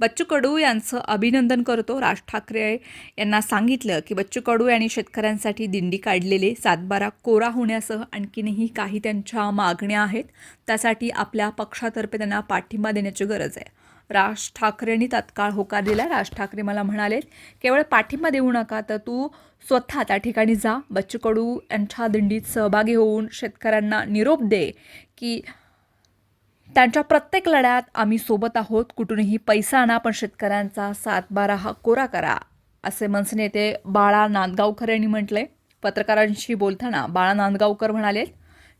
बच्चू कडू यांचं अभिनंदन करतो. राज ठाकरे यांना सांगितलं की बच्चू कडू यांनी शेतकऱ्यांसाठी दिंडी काढलेले. सातबारा कोरा होण्यासह आणखीनही काही त्यांच्या मागण्या आहेत. त्यासाठी आपल्या पक्षातर्फे त्यांना पाठिंबा देण्याची गरज आहे. राज ठाकरेंनी तत्काळ होकार दिला. राज ठाकरे मला म्हणाले केवळ पाठिंबा देऊ नका तर तू स्वतः त्या ठिकाणी जा. बच्चू कडू यांच्या दिंडीत सहभागी होऊन शेतकऱ्यांना निरोप दे की त्यांच्या प्रत्येक लढ्यात आम्ही सोबत आहोत. कुठूनही पैसा आणा पण शेतकऱ्यांचा सातबारा हा कोरा करा असे मनसे नेते बाळा नांदगावकर यांनी म्हटले. पत्रकारांशी बोलताना बाळा नांदगावकर म्हणाले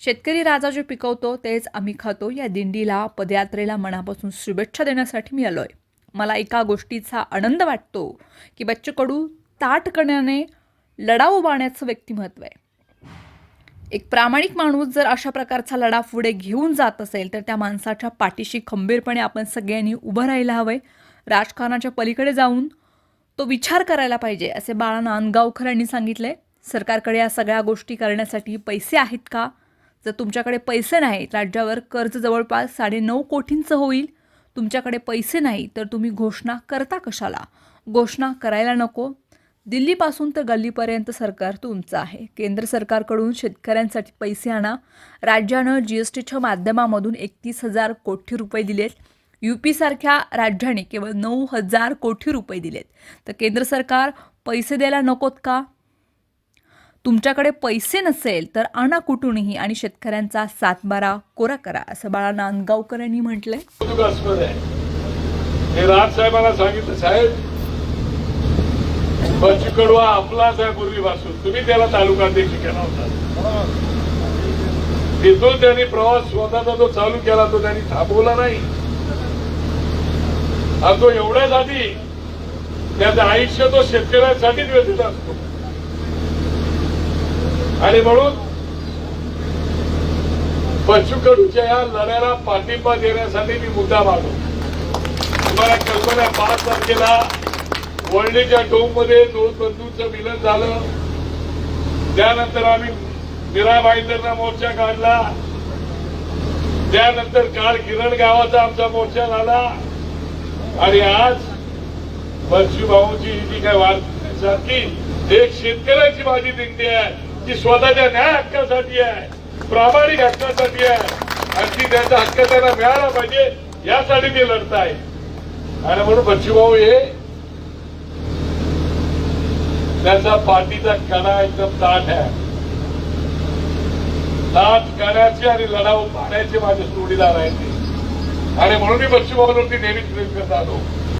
शेतकरी राजा जे पिकवतो तेच आम्ही खातो. या दिंडीला पदयात्रेला मनापासून शुभेच्छा देण्यासाठी मी आलो आहे मला एका गोष्टीचा आनंद वाटतो की बच्चू कडू ताटकण्याने लढा उभारण्याचं व्यक्तिमत्व आहे. एक प्रामाणिक माणूस जर अशा प्रकारचा लढा पुढे घेऊन जात असेल तर त्या माणसाच्या पाठीशी खंबीरपणे आपण सगळ्यांनी उभं राहायला हवंय. राजकारणाच्या पलीकडे जाऊन तो विचार करायला पाहिजे असे बाळा नांदगावकर यांनी सांगितले सरकारकडे या सगळ्या गोष्टी करण्यासाठी पैसे आहेत का? जर तुमच्याकडे पैसे नाहीत राज्यावर कर्ज जवळपास साडेनऊ कोटींचं होईल. तुमच्याकडे पैसे नाही तर तुम्ही घोषणा करता कशाला? घोषणा करायला नको. दिल्लीपासून तर गल्लीपर्यंत सरकार तुमचं आहे. केंद्र सरकारकडून शेतकऱ्यांसाठी पैसे आणा. राज्यानं जी एस टीच्या माध्यमामधून एकतीस हजार कोटी रुपये दिलेत. यू पीसारख्या राज्याने केवळ नऊ हजार कोटी रुपये दिलेत. तर केंद्र सरकार पैसे द्यायला नकोत का? तुमच्याकडे पैसे नसेल तर आणा कुठूनही आणि शेतकऱ्यांचा सातबारा कोरा करा असं बाळा नांदगावकर यांनी म्हटलंय राज साहेबांना सांगितलं साहेब बच्चू कडू आपलाच आहे पूर्वीपासून. तुम्ही त्याला तालुका अध्यक्ष केला होता. तिथून त्यांनी प्रवास स्वतःचा जो चालू केला तो त्यांनी थांबवला नाही. आणि तो एवढ्यासाठी त्याचं आयुष्य तो शेतकऱ्यांसाठीच व्यतीत असतो. आणि म्हणून बच्चू कडूच्या या लढ्याला पाठिंबा देण्यासाठी मी मुद्दा मागतो तुम्हाला कल्पना पाच तारखेला वळणीच्या डोममध्ये दोन बंधूंचं मिलन झालं. त्यानंतर आम्ही मीराबाईंदरना मोर्चा काढला. त्यानंतर काल किरण गावाचा आमचा मोर्चा झाला. आणि आज बच्चू भाऊची जी काय वारसारखी एक शेतकऱ्याची माझी दिंडी आहे. ती स्वतःच्या न्याय हक्कासाठी आहे. प्रामाणिक हक्कासाठी आहे. आणि ती त्याचा हक्क त्यांना मिळाला पाहिजे यासाठी ते आहे आणि म्हणून बच्चू भाऊ हे त्याचा पाठीचा कणा एकदम ताट आहे ताट कण्याचे आणि लढाऊ पाण्याचे माझे जोडीदार आहेत ते. आणि म्हणून मी पश्चिम भाऊवरती नेहमीच प्रेम करत आलो